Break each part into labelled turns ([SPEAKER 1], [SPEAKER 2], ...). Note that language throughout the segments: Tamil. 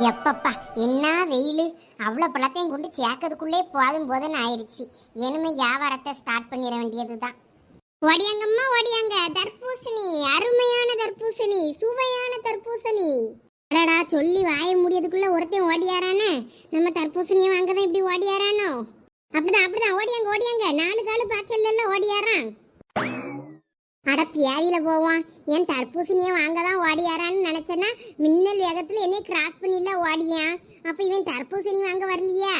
[SPEAKER 1] எப்பப்பா என்ன வெயில்? அவ்வளோ பழத்தையும் கொண்டு சேர்க்கறதுக்குள்ளே போதும் போதுன்னு ஆயிடுச்சு. இனிமே வியாபாரத்தை ஸ்டார்ட் பண்ணிட வேண்டியதுதான். ஒடியாங்கம்மா ஒடியாங்க. தர்பூசணி அருமையான தர்பூசணி சுவையான தர்பூசணி. அடடா சொல்லி வாய முடியதுக்குள்ள ஒருத்தன் ஓடியாரானே? நம்ம தர்பூசணியை வாங்க தான் இப்படி ஓடியாரானோ? அப்படிதான் அப்படிதான். ஓடியாங்க ஓடியாங்க. நாலு காலு பாய்ச்சல் எல்லாம் ஓடியாரான் அட பியாதியில போவான். என் தர்பூசணியை வாங்க தான் ஓடியாரான்னு நினச்சேன்னா மின்னல் வேகத்தில் என்னைய கிராஸ் பண்ணில ஓடியான். அப்போ இவன் தர்பூசணி வாங்க வரலையா?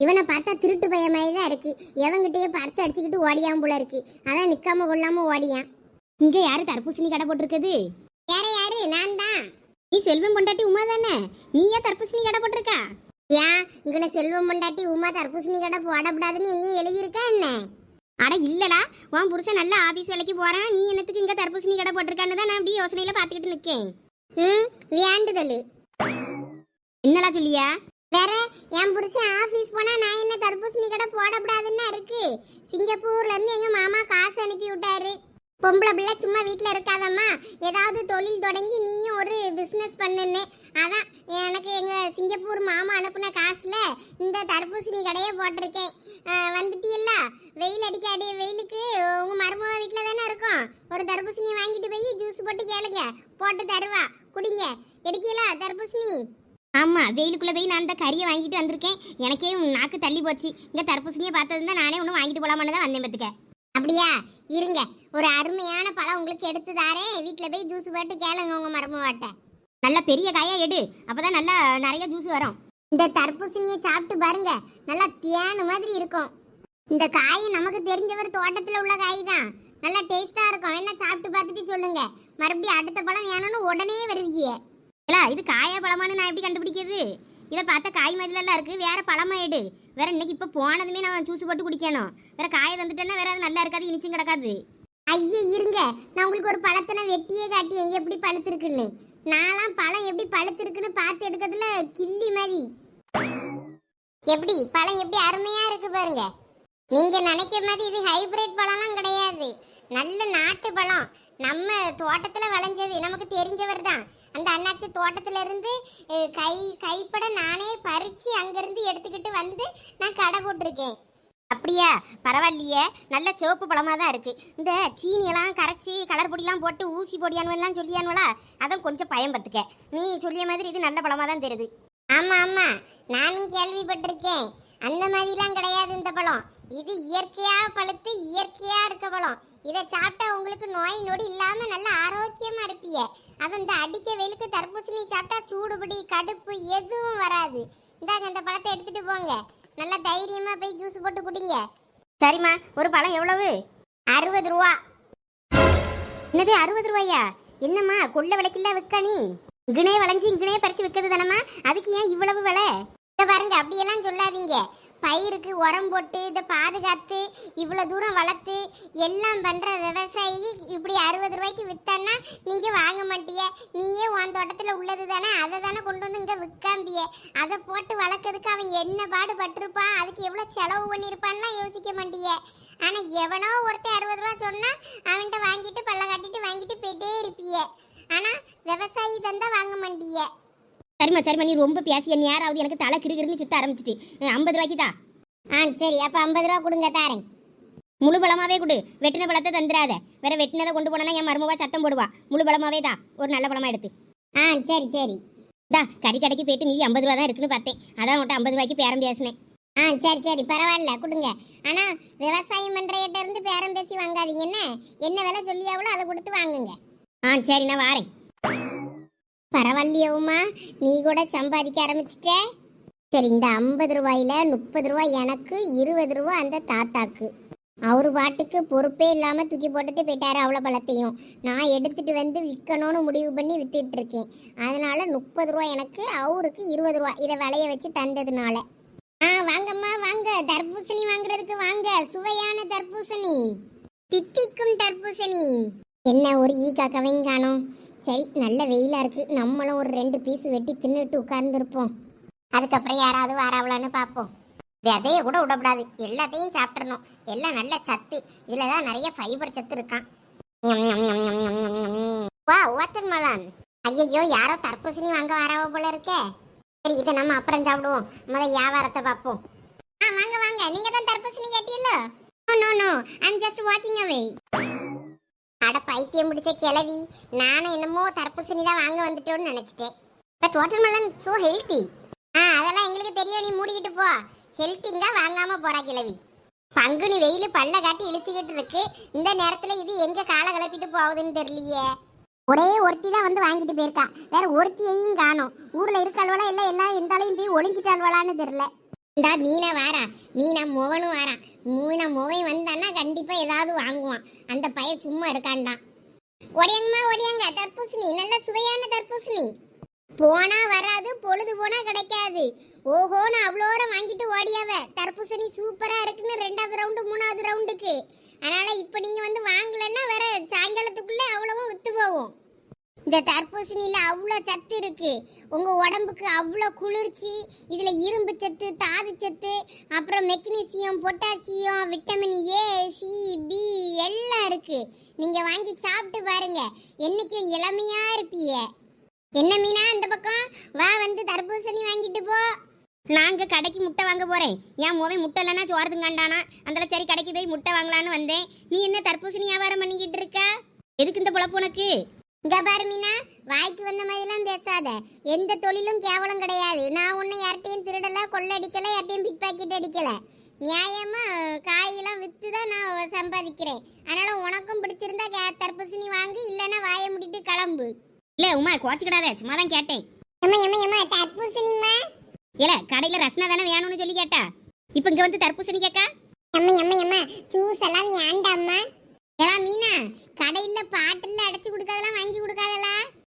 [SPEAKER 1] இவனை பார்த்தா திருட்டு பைய மாதிரி தான் இருக்குது எவங்கிட்டயே பர்ஸ் அடிச்சுக்கிட்டு ஓடியான் போல இருக்கு. அதான் நிற்காம கொள்ளாமல் ஓடியான். இங்கே யார் தர்பூசணி கடை போட்டிருக்குது? யாரே யாரு? நான் தான். நீ செல்வம் பொண்டாட்டி உமா தானே? நீயே தர்பூசணி கடை போட்டிருக்கா? ஏன் இங்கே செல்வம் பொண்டாட்டி உமா தர்பூசணி கடை போடக்கூடாதுன்னு எங்கேயும் எழுதியிருக்கா என்ன? அட இல்லடா உன் புருஷன் நல்ல ஆபீஸ் வேலைக்கு போறான். நீ என்னத்துக்கு இங்க தர்பூசணி கடை போட்டிருக்கான்னு தான் நான் இப்படி யோசனையில பாத்துக்கிட்டு நிக்கேன். ம் வேண்டுதல் என்னடா சொல்லியா? வேற என் புருஷன் ஆபீஸ் போனா நான் என்ன தர்பூசணி கடை போடக்கூடாதுன்னு இருக்கு. சிங்கப்பூர்ல இருந்து எங்க மாமா காசு அனுப்பி விட்டாரு பொம்பளை பிள்ளை சும்மா வீட்டில் இருக்காதம்மா. ஏதாவது தொழில் தொடங்கி நீயும் ஒரு பிஸ்னஸ் பண்ணுன்னு. அதான் எனக்கு எங்கள் சிங்கப்பூர் மாமா அனுப்புன காசில் இந்த தர்பூசணி கடையை போட்டிருக்கேன். வந்துட்டீல்ல வெயில் அடிக்காடி வெயிலுக்கு உங்கள் மருமக வீட்டில் தானே இருக்கும். ஒரு தர்பூசணி வாங்கிட்டு போய் ஜூஸ் போட்டு கேளுங்க. போட்டு தருவா. குடிங்க. எடுக்கீங்களா தர்பூசணி? ஆமாம் வெயிலுக்குள்ளே போய் நான் இந்த கறியை வாங்கிட்டு வந்திருக்கேன். எனக்கே நாக்கு தள்ளி போச்சு. இந்த தர்பூசணியை பார்த்தது தான் நானே ஒன்று வாங்கிட்டு போகலாமான்னு தான் வந்தேன் பார்த்துக்க. அப்படியா? இருங்க. ஒரு அருமையான பழம் உங்களுக்கு எடுத்து தாரே வீட்டில் போய் ஜூஸ் போட்டு கேளுங்க உங்க மரமுவாட்ட நல்ல பெரிய காயா எடு. அப்பதான் நல்லா நிறைய ஜூஸ் வரும். இந்த தர்பூசணியை சாப்பிட்டு பாருங்க. நல்லா தேனு மாதிரி இருக்கும். இந்த காய் நமக்கு தெரிஞ்சவர் தோட்டத்தில் உள்ள காய் தான். நல்லா டேஸ்டா இருக்கும். என்ன சாப்பிட்டு பார்த்துட்டு சொல்லுங்க. மறுபடியும் அடுத்த பழம் வேணும்னு உடனே வருவீங்க இது காயா பழமானு நான் எப்படி கண்டுபிடிக்கிறது? இதை பார்த்தா காய் மாதிரிலாம் இருக்குது வேற பழமாயிடு. வேற இன்னைக்கு இப்போ போனதுமே நான் ஜூஸ் போட்டு குடிக்கணும். வேற காயை தந்துட்டேன்னா வேற அது நல்லா இருக்காது இனிச்சும் கிடக்காது. ஐயே இருங்க. நான் உங்களுக்கு ஒரு பழத்தை நான் வெட்டியே காட்டியேன் எப்படி பழுத்திருக்குன்னு. நான்லாம் பழம் எப்படி பழுத்திருக்குன்னு பார்த்து எடுக்கிறதுல கிள்ளி மாதிரி. எப்படி? பழம் எப்படி அருமையா இருக்கு பாருங்க. நீங்க நினைக்கிற மாதிரி இது ஹைபிரிட் பழம்லாம் கிடையாது. நல்ல நாட்டு பழம். நம்ம தோட்டத்தில் விளைஞ்சது நமக்கு தெரிஞ்சவர் தான். அந்த அண்ணாச்சி தோட்டத்தில் இருந்து கை கைப்பட நானே பறித்து அங்கேருந்து எடுத்துக்கிட்டு வந்து நான் கடை போட்டிருக்கேன். அப்படியா? பரவாயில்லையே. நல்ல சிவப்பு பழமாக தான் இருக்குது இந்த சீனியெல்லாம் கரைச்சி கலர் பொடிலாம் போட்டு ஊசி பொடியானுவெல்லாம் சொல்லியானுவலா அதான் கொஞ்சம் பயம் பார்த்துக்க. நீ சொல்லிய மாதிரி இது நல்ல பழமாக தான் தெரியுது. ஆமாம் ஆமாம் நானும் கேள்விப்பட்டிருக்கேன். அந்த மாதிரிலாம் கிடையாது இந்த பழம். இது இயற்கையாக பழுத்து இயற்கையாக இருக்க பழம். இதை சாப்பிட்டா உங்களுக்கு நோய் நொடி இல்லாமல் நல்ல ஆரோக்கியமாக இருப்பீங்க அது இந்த அடிக்க வெயிலுக்கு தர்பூசணி சாப்பிட்டா சூடுபடி கடுப்பு எதுவும் வராது. இந்தாங்க இந்த பழத்தை எடுத்துகிட்டு போங்க. நல்லா தைரியமாக போய் ஜூஸ் போட்டு குடிங்க. சரிம்மா ஒரு பழம் எவ்வளவு? அறுபது ரூபா. என்னது அறுபது ரூபாயா? என்னம்மா கொள்ள விலைக்கில்ல விற்க நீ? இங்கனே வளைஞ்சு இங்கனே பறித்து விற்கிறது தானம்மா? அதுக்கு ஏன் இவ்வளவு விலை? இதை பாருங்க அப்படியெல்லாம் சொல்லாதீங்க. பயிருக்கு உரம் போட்டு இதை பாதுகாத்து இவ்வளோ தூரம் வளர்த்து எல்லாம் பண்ணுற விவசாயி இப்படி அறுபது ரூபாய்க்கு வித்தான்னா நீங்கள் வாங்க மாட்டிய. நீயே உன் தோட்டத்தில் உள்ளது தானே அதை தானே கொண்டு வந்து இங்கே விற்காம்பிய அதை போட்டு வளர்க்கறதுக்கு அவன் என்ன பாடுபட்டிருப்பான்? அதுக்கு எவ்வளோ செலவு பண்ணியிருப்பான்லாம் யோசிக்க மாட்டிய. ஆனால் எவனோ ஒருத்தன் அறுபது ரூபா சொன்னால் அவன்கிட்ட வாங்கிட்டு பல்ல காட்டிட்டு வாங்கிட்டு போயிட்டே இருப்பிய. ஆனால் விவசாயி தந்தால் வாங்க மாட்டிய. சரிம்மா சரிம்மா நீ ரொம்ப பேசிய நேராவது எனக்கு தலை கிருகிருன்னு சுத்த ஆரம்பிச்சிட்டு. ஐம்பது ரூபாய்க்கு தா. ஆ சரி அப்போ ஐம்பது ரூபா கொடுங்க தாரேன். முழு பழமாவே கொடு. வெட்டின பழத்தை தந்துடாத. வேற வெட்டினதை கொண்டு போனா என் மருமவா சத்தம் போடுவா. முழு பழமாவே தா. ஒரு நல்ல பழமா எடுத்து. ஆ சரி சரி. தா கறி கடைக்கு போயிட்டு மீதி ஐம்பது ரூபா தான் இருக்குன்னு பார்த்தேன். அதான் உன்ட்ட ஐம்பது ரூபாய்க்கு பேரம் பேசினேன். ஆ சரி சரி பரவாயில்ல கொடுங்க. ஆனா விவசாயம் பண்றகிட்ட இருந்து பேரம் பேசி வாங்காதீங்க என்ன? என்ன விலை சொல்லியாவளோ அதை கொடுத்து வாங்குங்க. ஆ சரி நான் வாரேன். பரவாயில்லையே உமா நீ கூட சம்பாதிக்க ஆரம்பிச்சிட்ட. சரி இந்த ஐம்பது ரூபாயில முப்பது ரூபா எனக்கு இருபது ரூபா அந்த தாத்தாக்கு. அவர் பாட்டுக்கு பொறுப்பே இல்லாமல் தூக்கி போட்டுட்டு போயிட்டாரு அவ்வளோ பழத்தையும். நான் எடுத்துட்டு வந்து விற்கணும்னு முடிவு பண்ணி வித்துட்டு இருக்கேன். அதனால் முப்பது ரூபா எனக்கு அவருக்கு இருபது ரூபா. இதை விளைய வச்சு தந்ததுனால. ஆ வாங்கம்மா வாங்க. தர்பூசணி வாங்குறதுக்கு வாங்க. சுவையான தர்பூசணி. தித்திக்கும் தர்பூசணி. என்ன ஒரு ஈ காக்கவையும் காணோம். சரி நல்ல வெயிலாக இருக்கு. நம்மளும் ஒரு ரெண்டு பீஸ் வெட்டி தின்னுட்டு உட்கார்ந்துருப்போம். அதுக்கப்புறம் யாராவது வாராவலான்னு பார்ப்போம். விதைய கூட விடக்கூடாது. எல்லாத்தையும் சாப்பிட்றணும் எல்லாம் நல்ல சத்து. இதில் தான் நிறைய ஃபைபர் சத்து இருக்கான். வா ஓத்தன் மலான். ஐயையோ யாரோ தர்பூசணி வாங்க வரவ போல இருக்கே. சரி இதை நம்ம அப்புறம் சாப்பிடுவோம். முதல் வியாபாரத்தை பார்ப்போம். ஆ வாங்க வாங்க. நீங்கள் தான் தர்பூசணி கேட்டீங்களோ no no I'm just walking away பைத்தியம் பிடிச்ச கிளவி நானும் என்னமோ தர்பூசணி தான் வாங்க வந்துட்டோன்னு நினச்சிட்டேன். பட் வாட்டர்மெலன் ஸோ ஹெல்த்தி ஆ அதெல்லாம் எங்களுக்கு தெரியும் நீ மூடிக்கிட்டு போ. ஹெல்த்திங்க வாங்காமல் போகிறா கிளவி பங்குனி வெயில் பல்ல காட்டி இழுச்சிக்கிட்டு இருக்கு. இந்த நேரத்தில் இது எங்கே காலை கிளப்பிட்டு போகுதுன்னு தெரியலையே. ஒரே ஒருத்தி தான் வந்து வாங்கிட்டு போயிருக்கா. வேற ஒருத்தியையும் காணும். இருக்க இருக்காள்வளா இல்லை எல்லாம் எந்தாலையும் போய் ஒளிஞ்சிட்டாள்வளான்னு தெரில இந்தா மீனா வாரா மீனா முவனும் வாரான் மீனா முவன் வந்தான்னா கண்டிப்பா ஏதாவது வாங்குவான். அந்த பையன் சும்மா இருக்கான்டான் ஒடியங்கம்மா ஒடியாங்க. தர்பூசணி நல்ல சுவையான தர்பூசணி. போனா வராது பொழுது போனா கிடைக்காது. ஓஹோன்னு அவ்வளோரம் வாங்கிட்டு ஓடியாவ. தர்பூசணி சூப்பரா இருக்குன்னு ரெண்டாவது ரவுண்டு மூணாவது ரவுண்டுக்கு அதனால இப்போ நீங்க வந்து வாங்கலன்னா வேற சாயங்காலத்துக்குள்ளே அவ்வளவும் விற்று போகும் இந்த தர்பூசணியில் அவ்வளோ சத்து இருக்கு. உங்கள் உடம்புக்கு அவ்வளோ குளிர்ச்சி இதில் இரும்பு சத்து தாது சத்து அப்புறம் magnesium potassium vitamin A C B எல்லாம் இருக்கு. நீங்கள் வாங்கி சாப்பிட்டு பாருங்க. என்றைக்கும் இளமையாக இருப்பீங்க என்ன மீனா அந்த பக்கம்? வா வந்து தர்பூசணி வாங்கிட்டு போ. நாங்கள் கடைக்கு முட்டை வாங்க போகிறேன் என் மோவை முட்டை இல்லைன்னா சோறு கண்டானா சரி கடைக்கு போய் முட்டை வாங்கலான்னு வந்தேன். நீ என்ன தர்பூசணி வியாபாரம் பண்ணிக்கிட்டு இருக்க? எதுக்கு இந்த பொழப்பு உனக்கு? இங்க பாரு மீனா வாய்க்கு வந்த மாதிரிலாம் பேசாத. எந்த தொழிலும் கேவலம் கிடையாது. நான் ஒன்னும் யார்ட்டையும் திருடல கொள்ளடிக்கல யார்ட்டையும் பிக் பாக்கெட் அடிக்கல. நியாயமா காயெல்லாம் வித்து தான் நான் சம்பாதிக்கிறேன். அதனால உனக்கும் பிடிச்சிருந்தா கே- தர்பூசணி வாங்கி இல்லைன்னா வாயை முடிட்டு கிளம்பு. இல்ல உமா கோச்சுக்கிடாத. சும்மா தான் கேட்டேன்.
[SPEAKER 2] எம்மா எம்மா எம்மா தர்பூசணிம்மா?
[SPEAKER 1] இல்ல கடையில ரசனா தானே வேணும்னு சொல்லி கேட்டா? இப்போ இங்க வந்து தர்பூசணி கேக்கா?
[SPEAKER 2] எம்மா எம்மா எம்மா ஜூஸ் எல்லாம் வேண்டாம்மா
[SPEAKER 1] ஏலா மீனா கடையில பாட்டில் அடைச்சு கொடுக்காதெல்லாம் வாங்கி கொடுக்காதல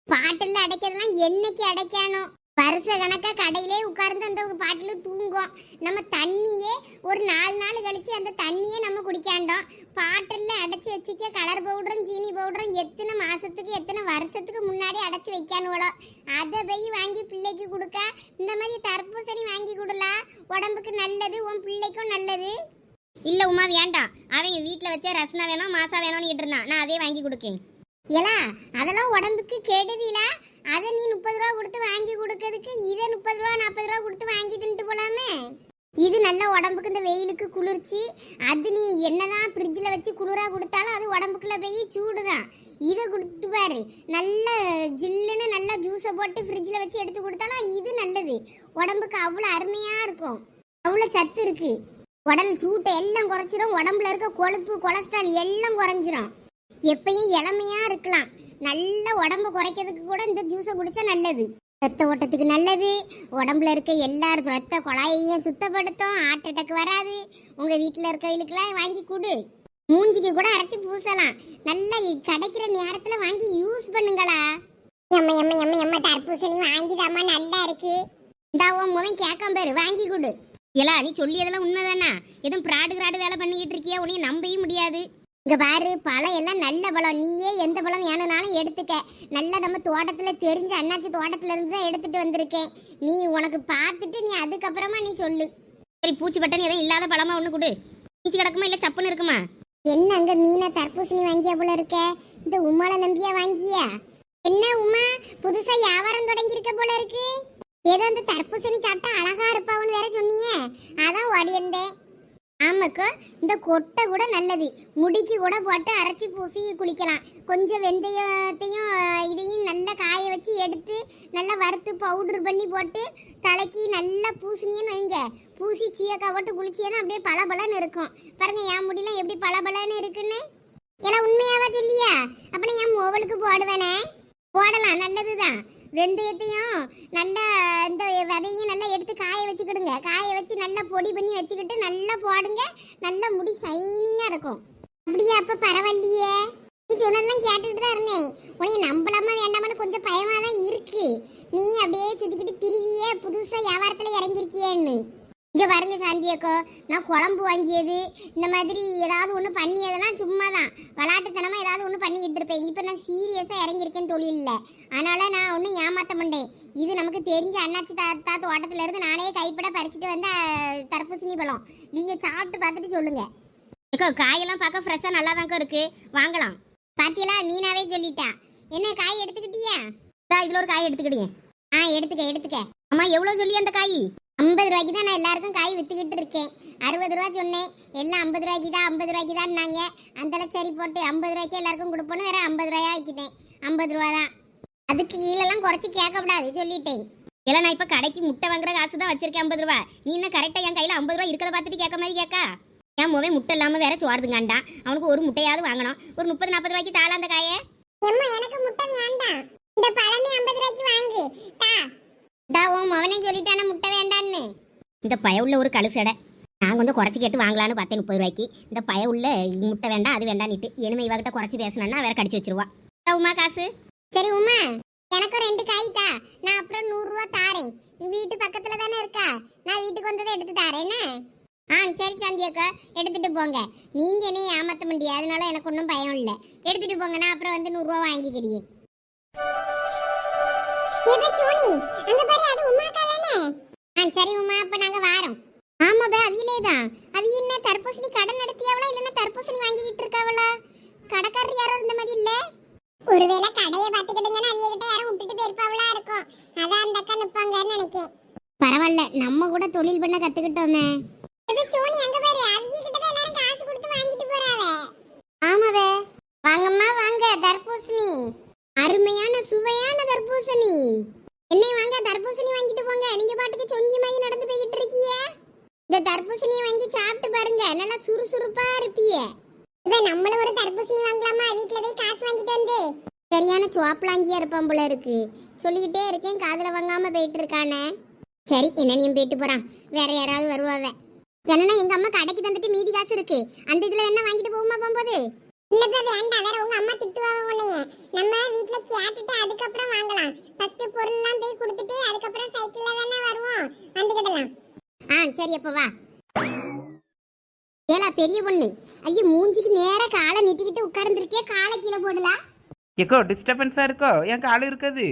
[SPEAKER 1] பாட்டில் அடைக்கிறதெல்லாம் என்னைக்கு அடைக்கணும் வருஷ கணக்கா கடையிலே உட்கார்ந்து அந்த பாட்டில் தூங்கும். நம்ம தண்ணியே ஒரு நாலு நாள் கழிச்சு அந்த தண்ணியே நம்ம குடிக்காண்டோம். பாட்டில் அடைச்சி வச்சுக்க கலர் பவுடரும் சீனி பவுடரும் எத்தனை மாசத்துக்கு எத்தனை வருஷத்துக்கு முன்னாடி அடைச்சி வைக்கானுவளோ? அதை போய் வாங்கி பிள்ளைக்கு கொடுக்க இந்த மாதிரி தர்பூசணி வாங்கி கொடுல? உடம்புக்கு நல்லது உன் பிள்ளைக்கும் நல்லது. இல்லை உமா வேண்டாம் அவங்க வீட்டில் வச்சே ரசனா வேணும் மாசா வேணும்னு இருந்தான். நான் அதே வாங்கி கொடுக்கேன். ஏலா அதெல்லாம் உடம்புக்கு கெடுதில அதை நீ முப்பது ரூபா கொடுத்து வாங்கி கொடுக்கறதுக்கு இதை முப்பது ரூபா நாற்பது ரூபா கொடுத்து வாங்கி தின்ட்டு போலாமே? இது நல்ல உடம்புக்கு இந்த வெயிலுக்கு குளிர்ச்சி. அது நீ என்னதான் ஃப்ரிட்ஜில் வச்சு குளிராக கொடுத்தாலும் அது உடம்புக்குள்ளே போய் சூடு தான் இதை கொடுத்து பாரு. நல்ல ஜில்லுன்னு நல்லா ஜூஸை போட்டு ஃப்ரிட்ஜில் வச்சு எடுத்து கொடுத்தாலும் இது நல்லது. உடம்புக்கு அவ்வளோ அருமையாக இருக்கும். அவ்வளோ சத்து இருக்கு. உடல் சூட்டை எல்லாம் குறைச்சிரும் உடம்புல இருக்க கொழுப்பு கொலஸ்ட்ரால் எல்லாம் குறைஞ்சிரும். எப்பயும் இளமையா இருக்கலாம். நல்ல உடம்பு குறைக்கிறதுக்கு கூட இந்த ஜூஸை குடிச்சா நல்லது. ரத்த ஓட்டத்துக்கு நல்லது. உடம்புல இருக்க எல்லா ரத்த குழாயையும் சுத்தப்படுத்தும். ஹார்ட் அட்டாக் வராது. உங்க வீட்டில் இருக்கவங்களுக்கெல்லாம் வாங்கி கொடு. மூஞ்சிக்கு கூட அரைச்சி பூசலாம். நல்லா கிடைக்கிற நேரத்தில் வாங்கி யூஸ் பண்ணுங்களா.
[SPEAKER 2] எம்ம எம்ம எம்ம எம்ம தர்பூசணி வாங்கிதாம்மா நல்லா இருக்கு.
[SPEAKER 1] இந்த உன் முகம் கேட்காம பேர். வாங்கி கொடு. இல்ல நீ சொல்லியதெல்லாம் உண்மைதானா? எதுவும் பிராடு கிராடு வேலை பண்ணிக்கிட்டு இருக்கியா? உனையும் நம்பவே முடியாது. இங்க பாரு பழம் எல்லாம் நல்ல பழம். நீயே எந்த பழம் வேணும்னாலும் எடுத்துக்க. நல்லா நம்ம தோட்டத்துல தெரிஞ்ச அண்ணாச்சி தோட்டத்துல இருந்து தான் எடுத்துட்டு வந்திருக்கேன். நீ உனக்கு பார்த்துட்டு நீ அதுக்கப்புறமா நீ சொல்லு. சரி பூச்சி பட்டன் எதுவும் இல்லாத பழமா ஒண்ணு கொடு. பூச்சி கிடக்குமா இல்ல சப்புன்னு இருக்குமா?
[SPEAKER 2] என்ன அங்க மீனை தர்பூசணி வாங்கியா போல இருக்க? இந்த உமால நம்பியா வாங்கியா?
[SPEAKER 1] என்ன உமா புதுசா வியாபாரம் தொடங்கி இருக்க போல இருக்கு. ஏதோ அந்த தர்பூசணி சாப்பிட்டா அழகா இருப்பாவன்னு வேற சொன்னியே. அதான் ஓடியிருந்தேன் ஆமாக்கா இந்த கொட்டை கூட நல்லது. முடிக்கு கூட போட்டு அரைச்சி பூசி குளிக்கலாம். கொஞ்சம் வெந்தயத்தையும் இதையும் நல்லா காய வச்சு எடுத்து நல்லா வறுத்து பவுடர் பண்ணி போட்டு தலைக்கு நல்லா பூசினியன்னு வைங்க. பூசி சீயக்காய் போட்டு குளிச்சியன்னா அப்படியே பளபளன்னு இருக்கும். பாருங்க என் முடியெல்லாம் எப்படி பளபளன்னு இருக்குன்னு. எல்லாம் உண்மையாவா சொல்லியா? அப்ப என் மோவலுக்கு போடுவேனே. போடலாம் நல்லதுதான். வெந்தயத்தையும் நல்லா இந்த விதையும் நல்லா எடுத்து காய வச்சுக்கிடுங்க. காய வச்சு நல்லா பொடி பண்ணி வச்சுக்கிட்டு நல்லா போடுங்க. நல்லா முடி ஷைனிங்காக இருக்கும். அப்படியே அப்போ பரவாயில்லையே? நீ சொன்னதெல்லாம் கேட்டுக்கிட்டு தான் இருந்தேன். உனக்கு நம்பலாமா வேண்டாமான்னு கொஞ்சம் பயமாக தான் இருக்கு. நீ அப்படியே சுற்றிக்கிட்டு திருவியே புதுசாக வியாபாரத்தில் இறங்கியிருக்கியேன்னு. இங்கே பாருங்க சாந்தியக்கோ நான் குழம்பு வாங்கியது இந்த மாதிரி ஏதாவது ஒன்று பண்ணியதெல்லாம் சும்மா தான் விளாட்டுத்தனமாக ஏதாவது ஒன்று பண்ணிக்கிட்டு இருப்பேன். இப்போ நான் சீரியஸாக இறங்கியிருக்கேன் தொழிலில். அதனால் நான் ஒன்றும் ஏமாற்ற மாட்டேன். இது நமக்கு தெரிஞ்ச அண்ணாச்சி தாத்தா தோட்டத்துலேருந்து நானே கைப்பட பறிச்சுட்டு வந்த தர்பூசணி பழம். நீங்கள் சாப்பிட்டு பார்த்துட்டு சொல்லுங்கள் அக்கா காயெல்லாம் பார்க்க ஃப்ரெஷ்ஷாக நல்லா தாங்க இருக்குது வாங்கலாம். பாத்தியலா மீனாவே சொல்லிட்டா. என்ன காய் எடுத்துக்கிட்டியா? இதில் ஒரு காய் எடுத்துக்கிட்டீங்க ஆ எடுத்துக்க எடுத்துக்க. அம்மா எவ்வளோ சொல்லி அந்த காய்? ஐம்பது ரூபாய்க்கு தான் நான் எல்லாருக்கும் காய் வித்துக்கிட்டு இருக்கேன். அறுபது ரூபா சொன்னேன். எல்லாம் ஐம்பது ரூபாய்க்கு தான் ஐம்பது ரூபாய்க்கு தான் நாங்க அந்தளவு சரி போட்டு ஐம்பது ரூபாய்க்கு எல்லாருக்கும் கொடுப்போன்னு வேற ஐம்பது ரூபாயா ஆக்கிட்டேன். ஐம்பது ரூபா தான். அதுக்கு கீழெல்லாம் குறைச்சி கேட்கக்கூடாது சொல்லிட்டேன். இல்லை நான் இப்போ கடைக்கு முட்டை வாங்குற காசு தான் வச்சிருக்கேன் ஐம்பது ரூபா. நீ என்ன கரெக்டாக என் கையில் ஐம்பது ரூபா இருக்கிறத பார்த்துட்டு கேட்க மாதிரி கேட்கா? என் மூவே முட்டை இல்லாமல் வேற சோறுதுங்காண்டான். அவனுக்கு ஒரு முட்டையாவது வாங்கணும். ஒரு முப்பது நாற்பது ரூபாய்க்கு தாளாந்த அந்த காயை?
[SPEAKER 2] எனக்கு முட்டை வேண்டாம். இந்த பழமே ஐம்பது ரூபாய்க்கு வாங்கு. தா
[SPEAKER 1] உன் மவனே சொல்லிட்டானே முட்டை வேண்டான்னு. இந்த பய உள்ள ஒரு கழுசடை நான் கொஞ்சம் குறைச்சி கேட்டு வாங்கலான்னு பார்த்தேன் முப்பது ரூபாய்க்கு. இந்த பய உள்ள முட்டை வேண்டாம் அது வேண்டான்னுட்டு இனிமே இவகிட்ட குறைச்சி பேசினா வேற கடிச்சு வச்சிருவா. உமா காசு.
[SPEAKER 2] சரி உமா. எனக்கும் ரெண்டு காய் தா நான் அப்புறம் நூறு ரூபா தாரேன். நீ வீட்டு பக்கத்துல தானே இருக்கா? நான் வீட்டுக்கு வந்ததை எடுத்து தாரேன் என்ன?
[SPEAKER 1] ஆ சரி சாந்தியக்கா எடுத்துட்டு போங்க. நீங்க என்ன ஏமாத்த முடியாது அதனால எனக்கு ஒன்றும் பயம் இல்லை. எடுத்துட்டு போங்க. நான் அப்புறம் வந்து நூறுரூவா வாங்கிக்கிடியே
[SPEAKER 2] எவ சோனி அங்க பாரு அது உமாக்கா தானே?
[SPEAKER 1] ஆ சரி உமா அப்ப நாங்க வாரோம். ஆமாப்பா அவியலே தான். அவி என்ன தர்பூசணி கடை நடத்தியாவளா இல்லைன்னா தர்பூசணி வாங்கிக்கிட்டு இருக்காவளா? கடைக்காரர் யாரோ இருந்த மாதிரி இல்ல?
[SPEAKER 2] ஒருவேளை கடையை பார்த்துக்கிட்டு அவிய கிட்ட யாரும் விட்டுட்டு போயிருப்பாவளா இருக்கும். அதான் அந்த அக்கா நிப்பாங்கன்னு நினைக்கேன்.
[SPEAKER 1] பரவாயில்ல நம்ம கூட தொழில் பண்ண கத்துக்கிட்டோமே.
[SPEAKER 2] சோனி அங்க பாரு அவிய கிட்ட தான் எல்லாரும் காசு கொடுத்து வாங்கிட்டு போறாவ.
[SPEAKER 1] ஆமாவே வாங்கம்மா வாங்க தர்பூசணி. அருமையான சுவையான தர்பூசணி. என்னை வாங்க தர்பூசணி வாங்கிட்டு போங்க. நீங்க பாட்டுக்கு சொங்கி மாதிரி நடந்து போய்கிட்டு இருக்கீங்க. இந்த தர்பூசணியை வாங்கி சாப்பிட்டு பாருங்க. நல்லா சுறுசுறுப்பா இருப்பீங்க
[SPEAKER 2] இவ நம்மளும் ஒரு தர்பூசணி வாங்கலாமா? வீட்ல போய் காசு வாங்கிட்டு வந்து.
[SPEAKER 1] சரியான சுவாப்பலாங்கியா இருப்பான் போல இருக்கு. சொல்லிக்கிட்டே இருக்கேன். காதுல வாங்காம போயிட்டு இருக்கானே. சரி என்னனையும் போயிட்டு போறான். வேற யாராவது வருவாவ. வேணா எங்க அம்மா கடைக்கு தந்துட்டு மீதி காசு இருக்கு. அந்த இதுல வேணா வாங்கிட்டு போகுமா போகும்போது?
[SPEAKER 2] இல்லப்பா வேண்டாம். வேற உங்க அம்மா திட்டுவாங்க உன்னைய. நம்ம வீட்ல கேட்டுட்டு அதுக்கப்புறம் வாங்கலாம். ஃபர்ஸ்ட் பொருள்லாம் போய் கொடுத்துட்டு அதுக்கப்புறம் சைக்கிள்ல தானே வருவோம். வந்துக்கிடலாம்
[SPEAKER 1] ஆ சரி அப்ப வா. ஏலா பெரிய பொண்ணு. ஐயோ மூஞ்சிக்கு நேரா காலை நீட்டிக்கிட்டு உட்கார்ந்துருக்கே காலை கீழே போடலாம்
[SPEAKER 3] எக்கோ டிஸ்டர்பன்ஸாக இருக்கோ? என் கால் இருக்குது?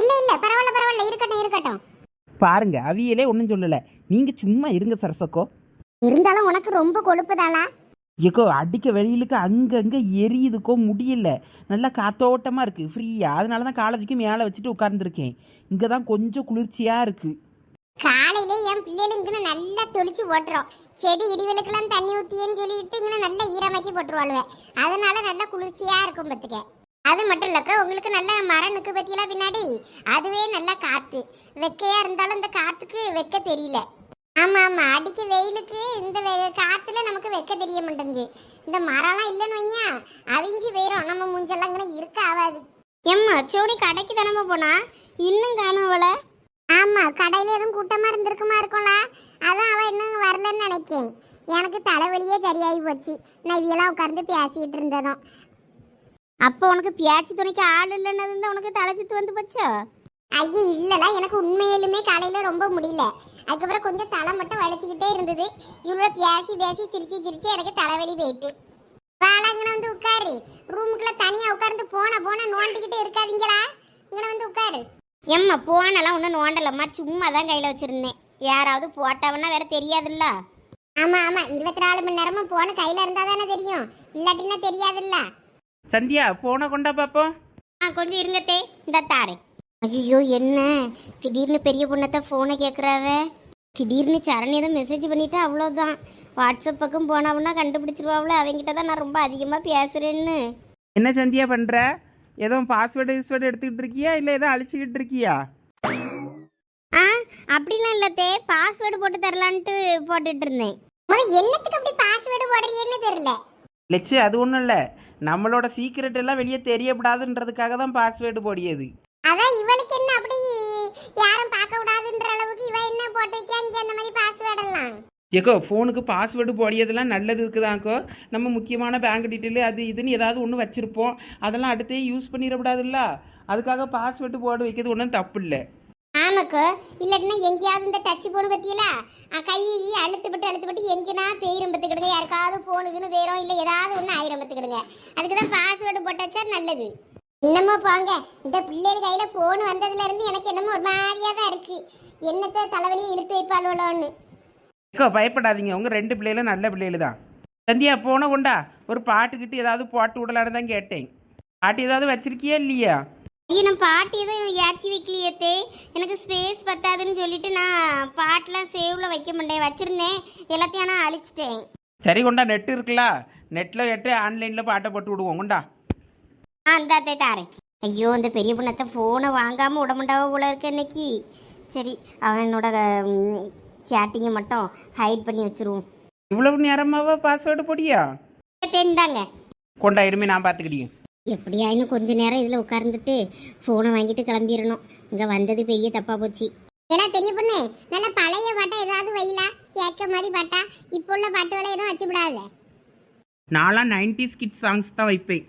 [SPEAKER 1] இல்ல இல்ல பரவாயில்ல பரவாயில்ல. இருக்கட்டும் இருக்கட்டும்.
[SPEAKER 3] பாருங்க அவியலே ஒன்றும் சொல்லலை. நீங்கள் சும்மா இருங்க சரசக்கோ.
[SPEAKER 1] இருந்தாலும் உனக்கு ரொம்ப கொழுப்புதாளா?
[SPEAKER 3] எக்கோ அடிக்க வெளியிலுக்கு அங்கங்கே எரியுதுக்கோ முடியல. நல்லா காத்தோட்டமாக இருக்குது ஃப்ரீயாக அதனால தான் காலேஜுக்கு மேலே வச்சுட்டு உட்கார்ந்துருக்கேன். இங்கே தான் கொஞ்சம் குளிர்ச்சியாக இருக்குது
[SPEAKER 1] காலையில என் பிள்ளைகளுக்கு நல்லா தொளிச்சு போட்டுரும் செடி இடிவெளுக்கெல்லாம் தண்ணி ஊற்றியேன்னு சொல்லிட்டு இங்கே நல்லா ஈரமாக்கி போட்டுருவாளுவேன் அதனால நல்லா குளிர்ச்சியாக இருக்கும் பார்த்துக்க அது மட்டும் இல்லக்கா உங்களுக்கு நல்ல மரம் நிற்க பத்தியெல்லாம் பின்னாடி? அதுவே நல்லா காற்று வெக்கையாக இருந்தாலும் இந்த காற்றுக்கு வெக்க தெரியல. ஆமாம் ஆமாம் அடிக்க வெயிலுக்கு இந்த வெ- நமக்கு வைக்க தெரிய மாட்டேங்குது. இந்த மரம்லாம் இல்லைன்னு வையா அவிஞ்சு போயிடும் நம்ம மூஞ்செல்லாம் கூட இருக்க ஆகாது எம்மா சோடி கடைக்கு தானம்மா போனா? இன்னும் காணும் அவளை. ஆமாம் கடையில் எதுவும் கூட்டமாக இருந்திருக்குமா இருக்கும்ல? அதான் அவள் இன்னும் வரலன்னு நினைக்கேன். எனக்கு தலைவலியே சரியாகி போச்சு. நான் இவையெல்லாம் உட்காந்து பேசிக்கிட்டு இருந்ததும். அப்போ உனக்கு பியாச்சி துணைக்கு ஆள் இல்லைன்னு தான் உனக்கு தலை சுத்து வந்து போச்சோ? ஐயோ இல்லல எனக்கு உண்மையிலுமே காலையில் ரொம்ப முடியல. அதுக்கப்புறம் கொஞ்சம் தலை மட்டும் வலிச்சுக்கிட்டே இருந்தது. இவ்வளோ பேசி பேசி சிரிச்சு சிரிச்சு எனக்கு தலைவலி போயிட்டு. வாழாங்கன வந்து உட்காரு. ரூமுக்குள்ள தனியா உட்கார்ந்து போன போன நோண்டிக்கிட்டு இருக்காதீங்களா? இங்கே வந்து உட்காரு. எம்மா போனெல்லாம் ஒன்றும் நோண்டலம்மா. சும்மா தான் கையில் வச்சுருந்தேன். யாராவது போட்டவன்னா வேற தெரியாதுல்ல. ஆமாம் ஆமாம் இருபத்தி நாலு மணி நேரமும் போன கையில் இருந்தால் தானே தெரியும். இல்லாட்டின்னா தெரியாதுல்ல.
[SPEAKER 3] சந்தியா போன கொண்டா பார்ப்போம்
[SPEAKER 1] ஆ கொஞ்சம் இருங்கத்தே. இந்த தாரேன். ஐயோ என்ன? திடீர்னு பெரிய பொண்ணத்தை ஃபோனை கேட்குறாவ திடீர்னு சரண் ஏதோ மெசேஜ் பண்ணிட்டா அவ்வளோதான் வாட்ஸ்அப் பக்கம் போனவனா கண்டுபிடிச்சிருவாவில் அவங்கிட்ட தான் நான் ரொம்ப அதிகமாக பேசுகிறேன்னு
[SPEAKER 3] என்ன சந்தியா பண்ணுற ஏதோ பாஸ்வேர்டு கிஸ்வேர்டு எடுத்துக்கிட்டு இருக்கியா? இல்லை ஏதோ அழிச்சிக்கிட்டு இருக்கியா?
[SPEAKER 1] ஆ அப்படிலாம் இல்லத்தே பாஸ்வேர்டு போட்டு தரலான்ட்டு போட்டுட்டு இருந்தேன். என்னத்துக்கு அப்படி பாஸ்வேர்டு போடுறீன்னு தெரியல.
[SPEAKER 3] லட்சு அது ஒன்றும் இல்லை. நம்மளோட சீக்ரெட் எல்லாம் வெளியே தெரியக்கூடாதுன்றதுக்காக தான் பாஸ்வேர்டு போடியது.
[SPEAKER 1] அதான் இவளுக்கு என்ன அப்படி யாரும் பார்க்க கூடாதுன்ற அளவுக்கு இவ என்ன போட்டு வைக்காங்க அந்த மாதிரி பாஸ்வேர்டு எல்லாம்.
[SPEAKER 3] ஏக்கோ ஃபோனுக்கு பாஸ்வேர்டு போடியதெல்லாம் நல்லது இருக்குதாக்கோ? நம்ம முக்கியமான பேங்க் டீட்டெயில் அது இதுன்னு ஏதாவது ஒன்று வச்சுருப்போம். அதெல்லாம் அடுத்தே யூஸ் பண்ணிடக்கூடாதுல்ல அதுக்காக பாஸ்வேர்டு போர்டு வைக்கிறது ஒன்றும் தப்பு இல்லை
[SPEAKER 1] ஆமாக்கோ இல்லாட்டினா எங்கேயாவது இந்த டச் போன பத்தியில? கை அழுத்துப்பட்டு அழுத்துப்பட்டு எங்கேனா பேரும் பத்துக்கிடுங்க யாருக்காவது போனுக்குன்னு பேரும் இல்லை ஏதாவது ஒன்று ஆயிரம் பத்துக்கிடுங்க அதுக்கு தான் பாஸ்வேர்டு போட்டாச்சா நல்லது. என்னமோ போங்க இந்த பிள்ளைகள் கையில போன் வந்ததுல இருந்து எனக்கு என்னமோ ஒரு மாதிரியா தான் இருக்கு. என்னத்த தலைவலியை இழுத்து வைப்பாளோன்னு
[SPEAKER 3] ஏக்கோ பயப்படாதீங்க. உங்கள் ரெண்டு பிள்ளைகளும் நல்ல பிள்ளைகள் தான் சந்தியா போன கொண்டா? ஒரு பாட்டுக்கிட்டு ஏதாவது போட்டு விடலான்னு தான் கேட்டேன். பாட்டு ஏதாவது வச்சிருக்கியா இல்லையா?
[SPEAKER 1] ஐயோ நான் பாட்டி எதுவும் ஏற்றி வைக்கலையத்தே.
[SPEAKER 4] எனக்கு ஸ்பேஸ் பத்தாதுன்னு சொல்லிட்டு நான் பாட்டெலாம் சேவ்ல வைக்க மாட்டேன். வச்சிருந்தேன். எல்லாத்தையும் நான் அழிச்சிட்டேன்.
[SPEAKER 3] சரி கொண்டா நெட் இருக்குல்ல? நெட்டில் எட்டு ஆன்லைனில் பாட்டை போட்டு விடுவோம். கொண்டா?
[SPEAKER 4] ஆ இந்தாத்தே தாரேன். ஐயோ இந்த பெரிய பொண்ணத்தை ஃபோனை வாங்காமல் விடமாட்டாவோ போல இருக்கு இன்னைக்கு. சரி அவனோட சேட்டிங்கை மட்டும் ஹைட் பண்ணி வச்சிருவோம்.
[SPEAKER 3] இவ்வளவு நேரமாவா பாஸ்வேர்டு போடியா?
[SPEAKER 4] தெரிந்தாங்க
[SPEAKER 3] கொண்டா இனிமே நான் பார்த்துக்கிட்டேன்
[SPEAKER 4] எப்படியா இன்னும் கொஞ்ச நேரம் இதில் உட்கார்ந்துட்டு ஃபோனை வாங்கிட்டு கிளம்பிடணும். இங்கே வந்தது பெரிய தப்பாக போச்சு.
[SPEAKER 1] ஏன்னா பெரிய பொண்ணு நல்ல பழைய பாட்டா ஏதாவது வைலா? கேட்க மாதிரி பாட்டா? இப்போ உள்ள பாட்டுகளை எதுவும் வச்சு விடாத
[SPEAKER 3] நான்லாம் நைன்டிஸ் கிட்ஸ் சாங்ஸ் தான் வைப்பேன்.